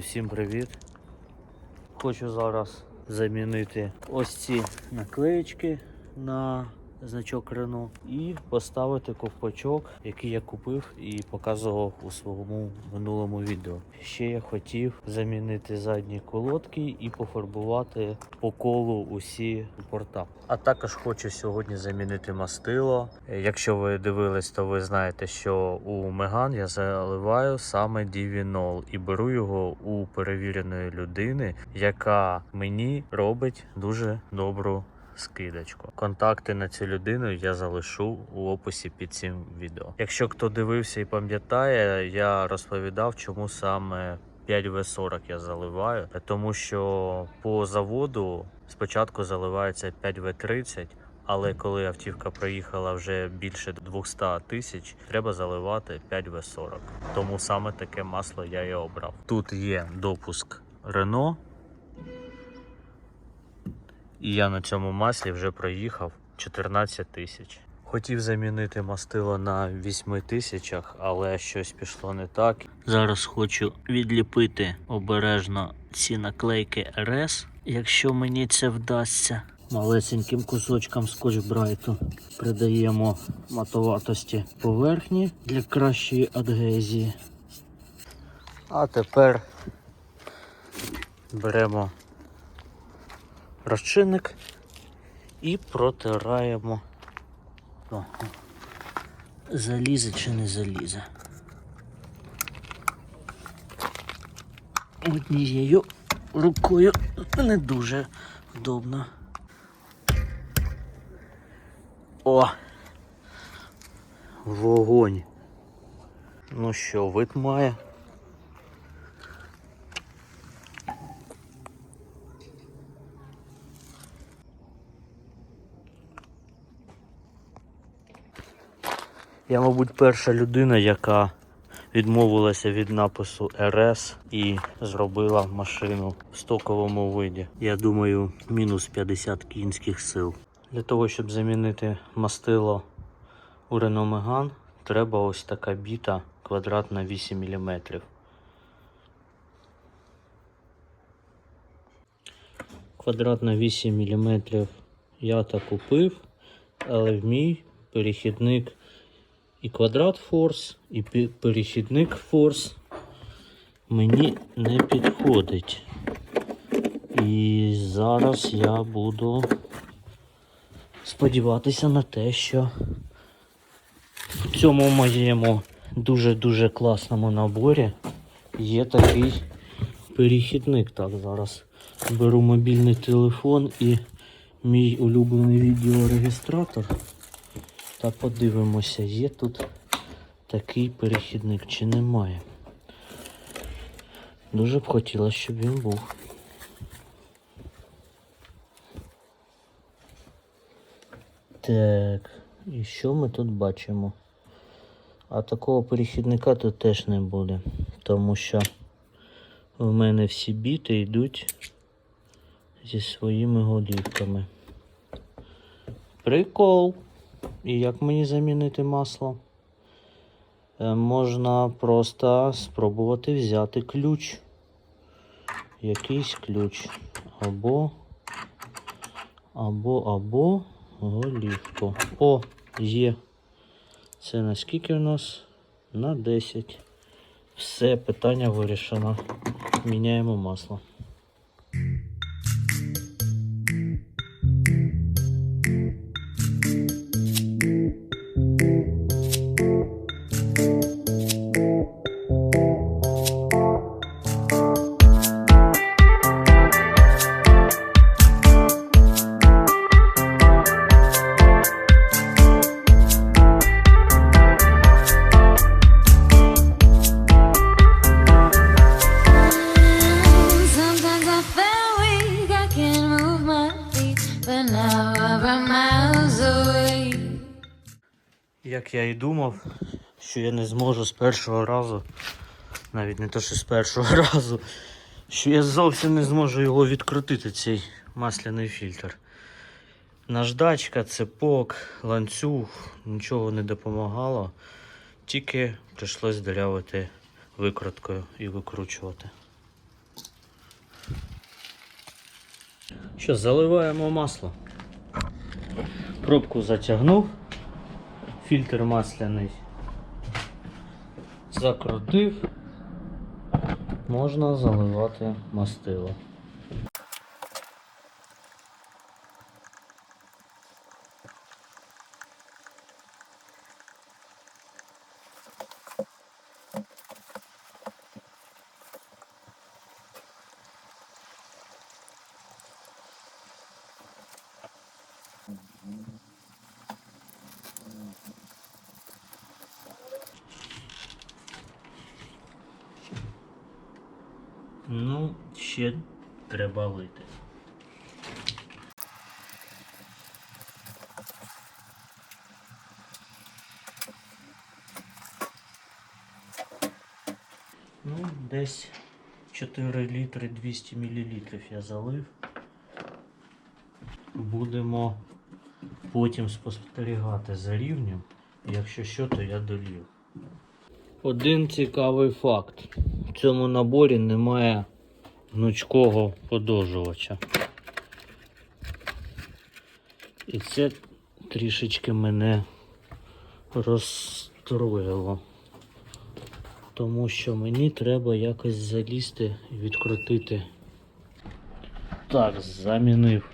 всім привіт! Хочу зараз замінити ось ці наклеїчки на значок Рено і поставити ковпачок, який я купив і показував у своєму минулому відео. Ще я хотів замінити задні колодки і пофарбувати по колу усі порта. А також хочу сьогодні замінити мастило. Якщо ви дивились, то ви знаєте, що у Меган я заливаю саме Дівінол і беру його у перевіреної людини, яка мені робить дуже добру скидочку. Контакти на цю людину я залишу у описі під цим відео. Якщо хто дивився і пам'ятає, я розповідав, чому саме 5В40 я заливаю, тому що по заводу спочатку заливається 5В30. Але коли автівка проїхала вже більше 200 тисяч, треба заливати 5В40. Тому саме таке масло я і обрав. Тут є допуск Renault. І я на цьому маслі вже проїхав 14 тисяч. Хотів замінити мастило на 8 тисячах, але щось пішло не так. Зараз хочу відліпити обережно ці наклейки RS, якщо мені це вдасться. Малесеньким кусочкам скотч-брайту придаємо матоватості поверхні для кращої адгезії. А тепер беремо розчинник і протираємо. Залізе чи не залізе. Однією рукою не дуже вдобно. О! Вогонь. Ну що, вид має? Я, мабуть, перша людина, яка відмовилася від напису РС і зробила машину в стоковому виді. Я думаю, мінус 50 кінських сил. Для того, щоб замінити мастило у Renault Megane, треба ось така біта квадратна 8 мм. Квадратна 8 мм я так купив, але в мій перехідник і квадрат форс, і перехідник форс мені не підходить. І зараз я буду сподіватися на те, що в цьому моєму дуже-дуже класному наборі є такий перехідник. Так, зараз беру мобільний телефон і мій улюблений відеорегістратор. Та подивимося, є тут такий перехідник чи немає. Дуже б хотілося, щоб він був. Так, і що ми тут бачимо? А такого перехідника тут теж не буде, тому що в мене всі біти йдуть зі своїми голівками. Прикол. І як мені замінити масло? Е, Можна просто спробувати взяти ключ. Якийсь ключ. Або, або, або голівку. О, є. Це на скільки в нас? На 10. Все, питання вирішено. Міняємо масло. Як я і думав, що я не зможу з першого разу, навіть не то, що з першого разу, що я зовсім не зможу його відкрутити, цей масляний фільтр. Наждачка, цепок, ланцюг, нічого не допомагало, тільки прийшлось дырявити викруткою і викручувати. Що, заливаємо масло. Пробку затягнув, фільтр масляний закрутив, можна заливати мастило. Ну, ще треба лити. Ну, десь 4 літри 200 мл я залив. Будемо потім спостерігати за рівнем. Якщо що, то я долів. Один цікавий факт. В цьому наборі немає гнучкого подовжувача. І це трішечки мене розстроїло. Тому що мені треба якось залізти і відкрутити. Так, замінив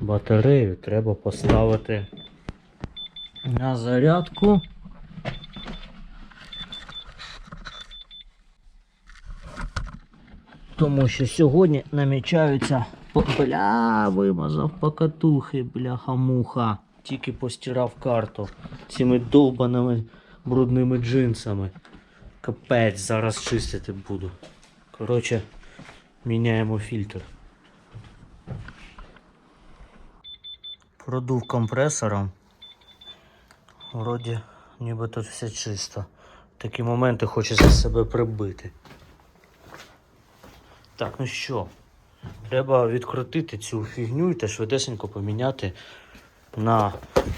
батарею, треба поставити на зарядку. Тому що сьогодні намічаються бля, вимазав покатухи, бляха-муха. Тільки постирав карту цими довбаними брудними джинсами. Капець, зараз чистити буду. Коротше, міняємо фільтр. Продув компресором. Вроді ніби тут все чисто. Такі моменти хочеться себе прибити. Так, ну що, треба відкрутити цю фігню і та швидесенько поміняти на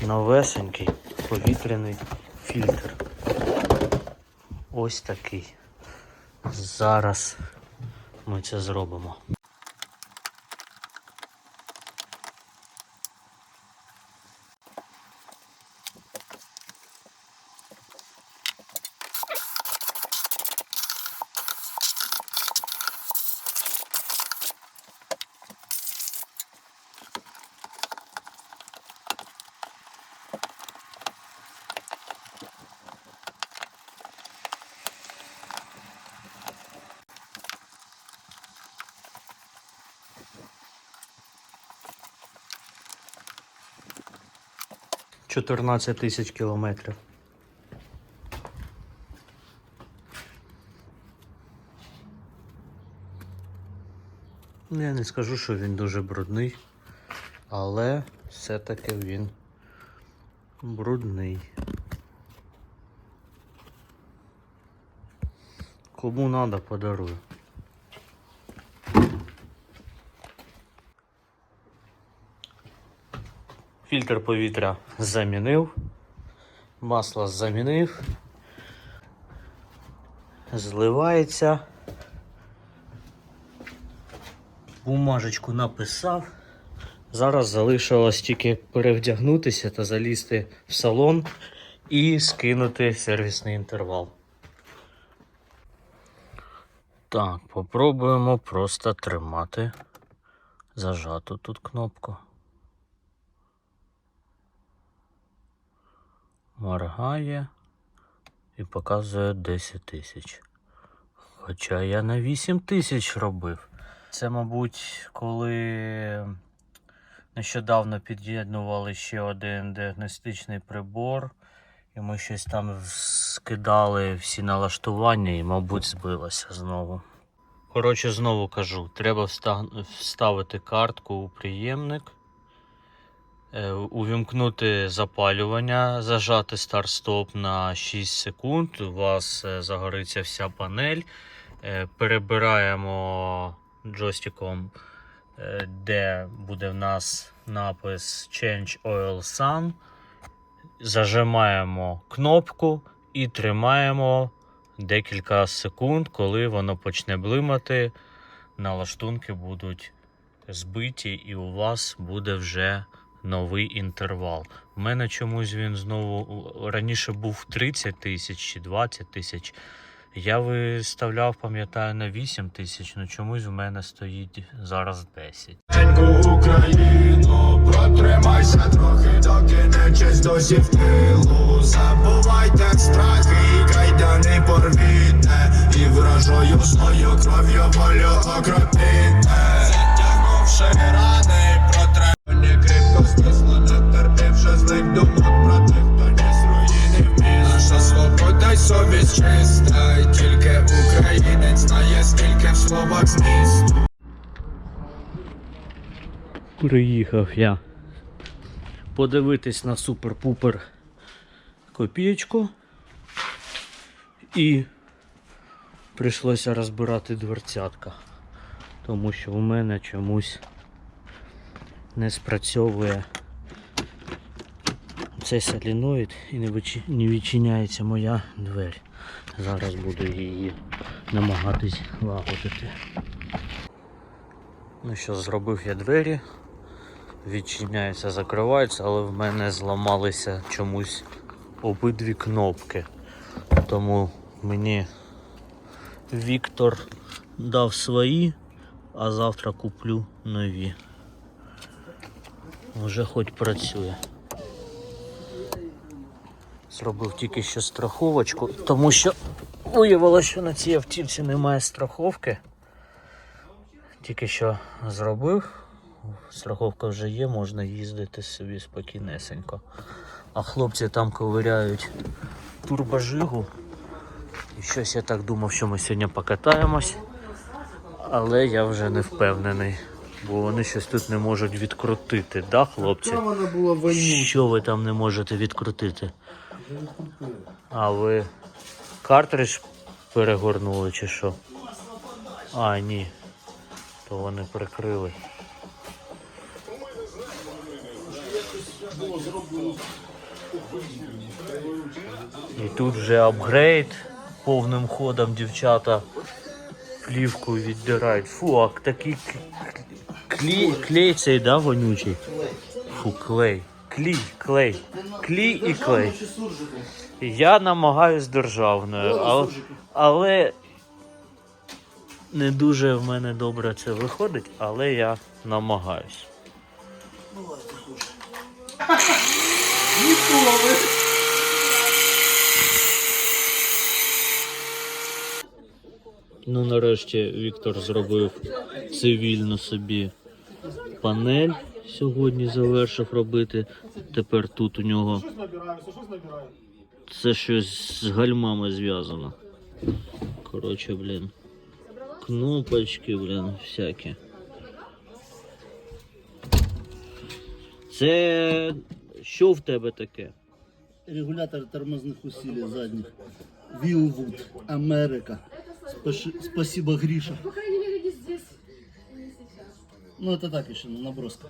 новесенький повітряний фільтр. Ось такий. Зараз ми це зробимо. Чотирнадцять тисяч кілометрів. Ну, Я не скажу, що він дуже брудний, але все-таки він брудний. Кому надо, подарую. Фільтр повітря замінив, масло замінив, зливається. Бумажечку написав. Зараз залишилось тільки перевдягнутися та залізти в салон і скинути сервісний інтервал. Так, попробуємо просто тримати зажату тут кнопку. Моргає і показує 10 тисяч. Хоча я на 8 тисяч робив. Це, мабуть, коли нещодавно під'єднували ще один діагностичний прибор, і ми щось там скидали всі налаштування і, мабуть, збилося знову. Коротше, знову кажу, треба вставити картку у приємник, увімкнути запалювання, зажати старт-стоп на 6 секунд. У вас е, загориться вся панель. Е, Перебираємо джойстиком, е, де буде в нас напис Change Oil Sun. Зажимаємо кнопку і тримаємо декілька секунд, коли воно почне блимати, налаштунки будуть збиті, і у вас буде вже новий інтервал. У мене чомусь він знову раніше був 30 тисяч чи 20 тисяч. Я виставляв, пам'ятаю, на 8 тисяч, ну чомусь в мене стоїть зараз 10. Неньку Україну, протримайся трохи, доки нечисть досі в тилу. Забувайте страхи, і кайдани порвіте, і вражою злою кров'ю волю окропіте. Затягнувши рани, думок про тих, хто ніс руїни в міст. Наша свобода й совість чиста, і тільки українець знає, скільки в словах змісту. Приїхав я подивитись на супер-пупер копієчку. І прийшлося розбирати дверцятка, тому що в мене чомусь не спрацьовує цей соліноїд і не, не відчиняється моя двері. Зараз буду її намагатись лагодити. Ну що, зробив я двері, відчиняються, закриваються, але в мене зламалися чомусь обидві кнопки. Тому мені Віктор дав свої, а завтра куплю нові. Вже хоч працює. Зробив тільки що страховочку, тому що виявилося, що на цій автівці немає страховки. Тільки що зробив. Страховка вже є, можна їздити собі спокійнесенько. А хлопці там ковиряють турбожигу. І щось я так думав, що ми сьогодні покатаємось. Але я вже не впевнений. Бо вони щось тут не можуть відкрутити, да, хлопці? Що ви там не можете відкрутити? А ви картридж перегорнули чи що? А, ні. То вони прикрили. І тут вже апгрейд повним ходом дівчата плівку віддирають. Фу, а такий клей, клей цей, да, вонючий? Фу, клей. Клей, клей. Клей і клей. Я намагаюсь державною, але, але не дуже в мене добре це виходить, але я намагаюсь. Ніколи. Ну, нарешті Віктор зробив цивільну собі панель. Сьогодні завершив робити. Тепер тут у нього це щось з гальмами зв'язано. Коротше, блін. Кнопочки, блін, всякі. Це що в тебе таке? Регулятор тормозных усилий задних. Вилвуд, Америка. Спасибо, Гриша. Сейчас. Ну, это так еще, наброска.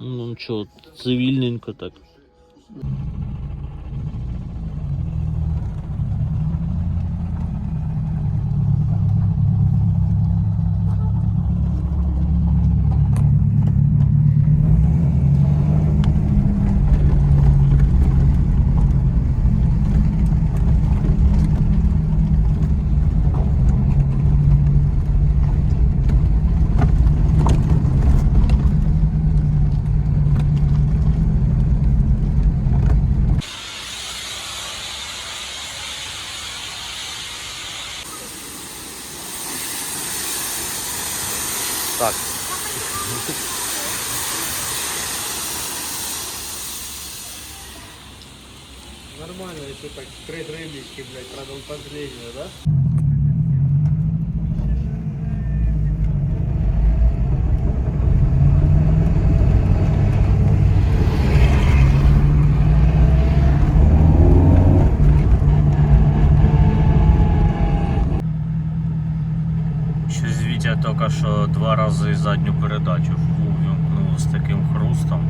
Ну що, цивільненько так. Так. Нормально, если так три гребечки, блядь, правда, последнее, да? Щось Вітя тільки що два рази задню передачу ввімкнув з таким хрустом.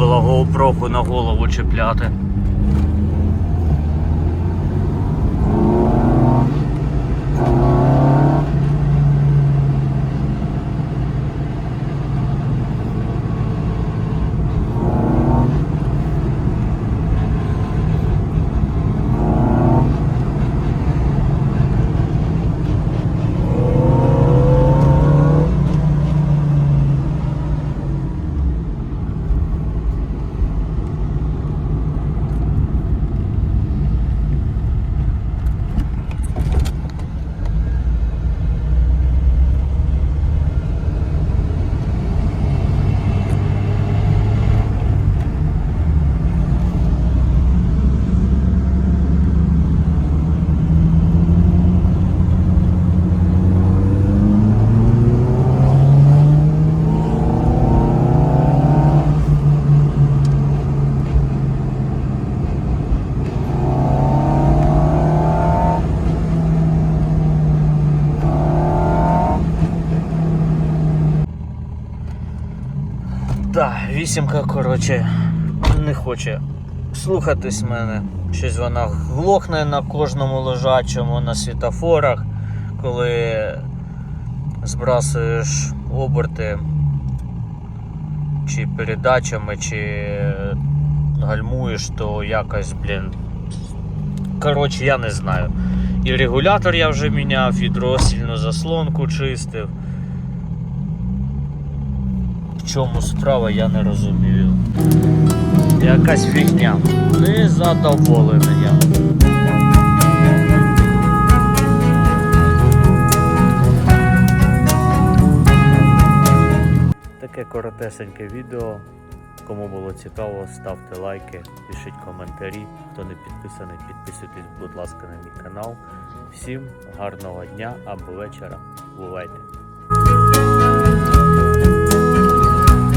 Було GoPro на голову чіпляти. Так, вісімка, коротше, не хоче слухатись мене. Щось вона глохне на кожному лежачому на світофорах, коли збрасуєш оберти чи передачами, чи гальмуєш, то якось, блін. Коротше, я не знаю. І регулятор я вже міняв, і дроссільну заслонку чистив. В чому справа, я не розумію. Якась фігня. Незадоволений я. Таке коротесеньке відео. Кому було цікаво, ставте лайки, пишіть коментарі. Хто не підписаний, підписуйтесь, будь ласка, на мій канал. Всім гарного дня або вечора. Бувайте!